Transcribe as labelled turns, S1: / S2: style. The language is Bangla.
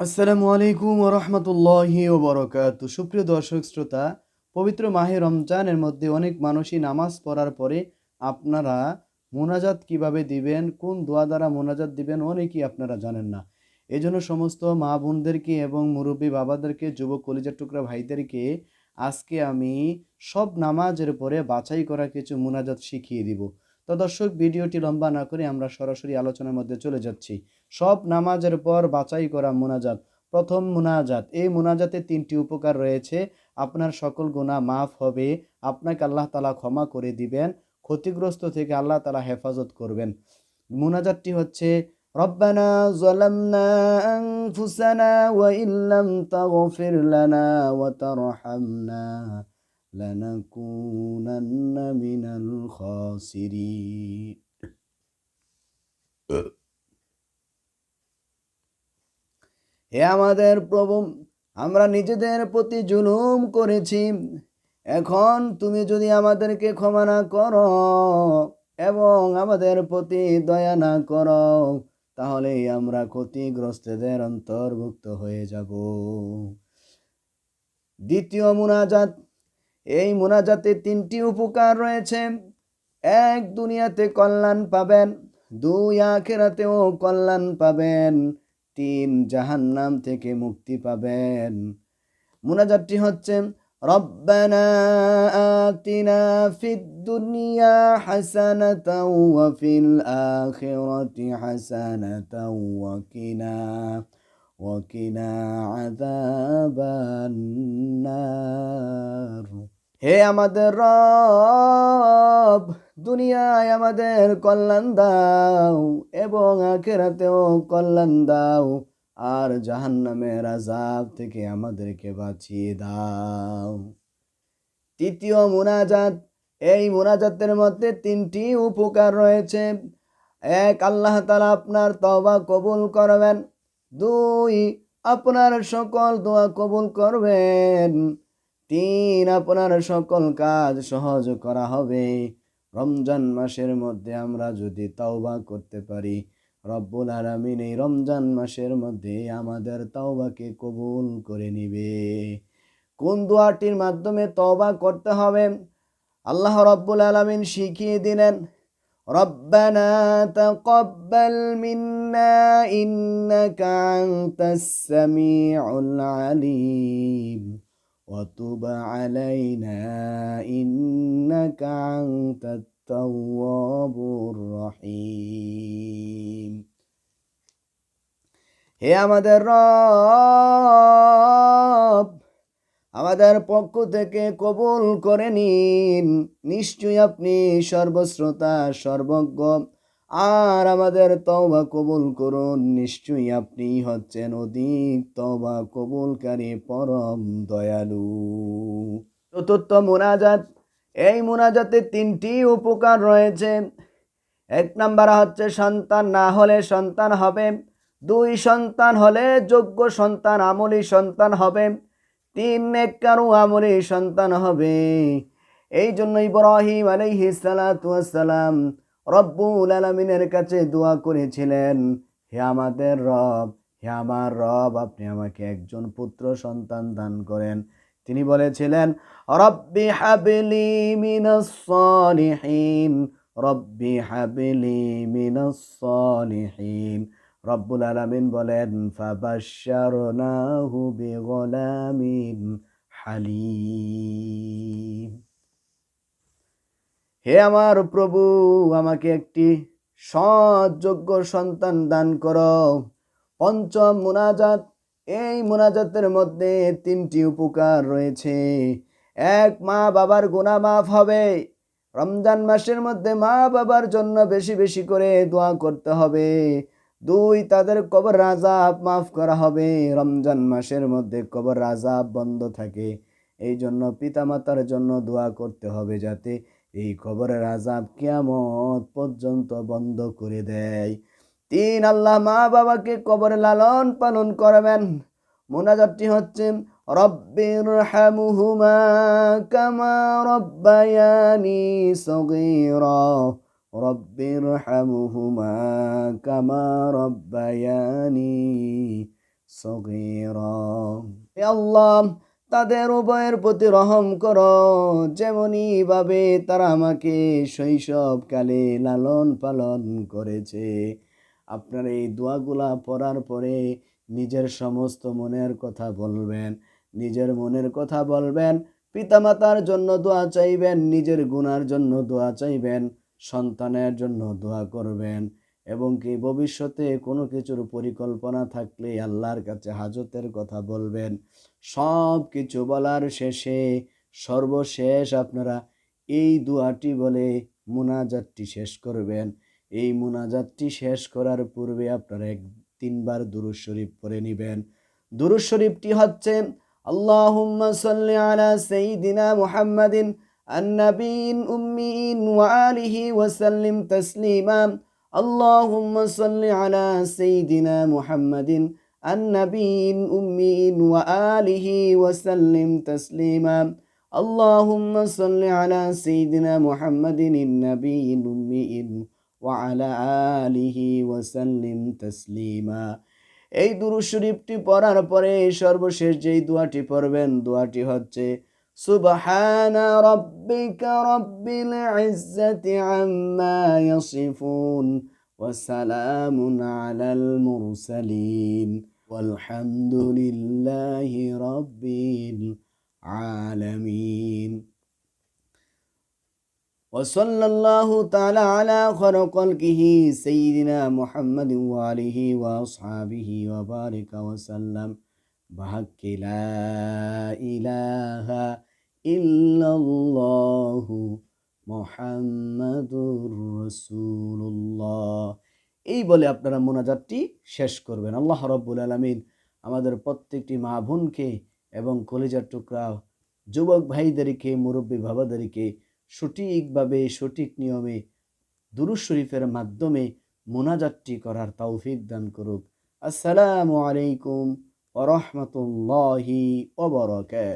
S1: আসসালামু আলাইকুম রহমতুল্লাহি ওবরকাত। সুপ্রিয় দর্শক, শ্রোতা, পবিত্র মাহে রমজানের মধ্যে অনেক মানুষই নামাজ পড়ার পরে আপনারা মোনাজাত কীভাবে দিবেন, কোন দোয়া দ্বারা মোনাজাত দিবেন অনেকেই আপনারা জানেন না। এজন্য সমস্ত মা বোনদেরকে এবং মুরব্বী বাবাদেরকে, যুবক কলিজার টুকরা ভাইদেরকে আজকে আমি সব নামাজের পরে বাছাই করা কিছু মোনাজাত শিখিয়ে দিব। তো দর্শক ভিডিওটি লম্বা না করে আমরা সরাসরি আলোচনার মধ্যে চলে যাচ্ছি সব নামাজের পর বাছাই করা মোনাজাত প্রথম মোনাজাত এই মোনাজাতে তিনটি উপকার রয়েছে আপনার সকল গুনাহ মাফ হবে আপনাকে আল্লাহ তালা ক্ষমা করে দিবেন ক্ষতিগ্রস্ত থেকে আল্লাহ তালা হেফাজত করবেন মোনাজাতটি হচ্ছে রব্বানা ظلمنا أنفسنا وإن لم تغفر لنا وترحمنا لنكونن من الخاسرين হে আমাদের প্রভু আমরা নিজেদের প্রতি জুলুম করেছি এখন তুমি যদি আমাদেরকে ক্ষমা না করো এবং আমাদের প্রতি দয়া না করো তাহলে আমরা ক্ষতিগ্রস্তদের অন্তর্ভুক্ত হয়ে যাব দ্বিতীয় মুনাজাত এই মুনাজাতে তিনটি উপকার রয়েছে এক দুনিয়াতে কল্যাণ পাবেন দুই আখেরাতেও কল্যাণ পাবেন তিন জাহান্নাম থেকে মুক্তি পাবেন মুনাজাতটি হচ্ছে ربنا آتنا في الدنيا حسنة وفي الآخرة حسنة وقنا وقنا عذاب النار হে আমাদের রব, দুনিয়ায় আমাদের কল্যাণ দাও এবং আখেরাতেও কল্যাণ দাও, আর জাহান্নামের আজাব থেকে আমাদেরকে বাঁচিয়ে দাও। তৃতীয় মুনাজাত, এই মুনাজাতের মধ্যে তিনটি উপকার রয়েছে। এক, আল্লাহ তালা আপনার তবা কবুল করবেন। দুই, আপনার সকল দোয়া কবুল করবেন। তিন আপনার সকল কাজ সহজ করা হবে রমজান মাসের মধ্যে আমরা যদি তওবা করতে পারি রব্বুল আলমিন এই রমজান মাসের মধ্যে আমাদের তওবাকে কবুল করে নিবে কোন দোয়াটির মাধ্যমে তওবা করতে হবে আল্লাহ রব্বুল আলমিন শিখিয়ে দিলেন ربنا تقبل منا إنك أنت السميع العليم وتب علينا إنك أنت التواب الرحيم হে আমাদের রব আমাদের পক্ষ থেকে কবুল করে নিন নিশ্চয়ই আপনি সর্বশ্রোতা সর্বজ্ঞ আর আমাদের তওবা কবুল করুন। নিশ্চয়ই আপনি হচ্ছেন অধিক তওবা কবুলকারী, পরম দয়ালু। চতুর্থ মোনাজাত। এই মোনাজাতে তিনটি উপকার রয়েছে। এক নাম্বার হচ্ছে সন্তান না হলে সন্তান হবে। দুই, সন্তান হলে যোগ্য সন্তান, আমলি সন্তান হবে। তিন, নেককারু, আমলি সন্তান হবে। এই জন্য ইব্রাহিম আলাইহিস সালাম রব্বুল আলমিনের কাছে দোয়া করেছিলেন, হে আমাদের রব, হে আমার রব, আপনি আমাকে একজন পুত্র সন্তান দান করেন। তিনি বলেছিলেন, রব্বি হাবলি মিনাস সলিহিন, রব্বি হাবলি মিনাস সলিহিন। রব্বুল আলামিন বলেন, ফাবাশশারনাহু বিগলামিন হালিম। হে আমার প্রভু, আমাকে একটি সৎ, যোগ্য সন্তান দান করো। পঞ্চম মোনাজাত, এই মোনাজাতের মধ্যে তিনটি উপকার রয়েছে। এক, মা বাবার গুণা মাফ হবে। রমজান মাসের মধ্যে মা বাবার জন্য বেশি বেশি করে দোয়া করতে হবে। দুই, তাদের কবর রাজাব মাফ করা হবে। রমজান মাসের মধ্যে কবর রাজাব বন্ধ থাকে। এই জন্য পিতামাতার জন্য দোয়া করতে হবে যাতে এই কবরের আজাব কেয়ামত পর্যন্ত বন্ধ করে দেয়। তিন, আল্লাহ মা বাবাকে কবরে লালন পালন করবেন। মোনাজাতটি হচ্ছে রব্বির হামুহুমা কামা রব্বায়ানি সগীরা। রব্বির হামুহুমা কামা রব্বায়ানি সগির। আল্লাহ তাদের উভয়ের প্রতি রহম কর। যেমনই ভাবে তারা আমাকে শৈশবকালে লালন পালন করেছে। আপনার এই দোয়াগুলা পড়ার পরে নিজের সমস্ত মনের কথা বলবেন, নিজের মনের কথা বলবেন, পিতামাতার জন্য দোয়া চাইবেন, নিজের গুনার জন্য দোয়া চাইবেন, সন্তানের জন্য দোয়া করবেন। এবং কি ভবিষ্যতে কোনো কিছুর পরিকল্পনা থাকলে আল্লাহর কাছে হাজতের কথা বলবেন সব কিছু বলার শেষে সর্বশেষ আপনারা এই দুয়াটি বলে মুনাজাতটি শেষ করবেন এই মুনাজাতটি শেষ করার পূর্বে আপনারা এক তিনবার দুরুজ শরীফ পড়ে নেবেন দুরুজ শরীফটি হচ্ছে আল্লাহুম্মা সাল্লি আলা সাইয়্যিদিনা মুহাম্মাদিন النبي أمي وآله وسلم تسليما اللهم صل على سيدنا محمد النبي أمي وآله وسلم تسليما اللهم صل على سيدنا محمد النبي الأمي وعلى آله وسلم تسليما এই দুরূদ শরীফটি পড়ার পরে সর্বশেষ যেই দোয়াটি পড়বেন দোয়াটি হচ্ছে سبحان ربك رب العزة عما يصفون وسلام على المرسلين والحمد لله رب العالمين. وصلى الله تعالى على خير خلقه سيدنا محمد وآله وأصحابه وبارك وسلم. بحق لا إله إلا ইল্লাল্লাহু মোহাম্মদুর রসুল্লাহ এই বলে আপনারা মোনাজাতটি শেষ করবেন। আল্লাহ রব্বুল আলমিন আমাদের প্রত্যেকটি মা বোনকে এবং কলেজার টুকরা যুবক ভাইদেরকে, মুরব্বী বাবাদেরকে সঠিকভাবে, সঠিক নিয়মে দুরুজ শরীফের মাধ্যমে মোনাজাতটি করার তৌফিক দান করুক। আসসালামু আলাইকুম রহমতুল্লাহি ওবরকাত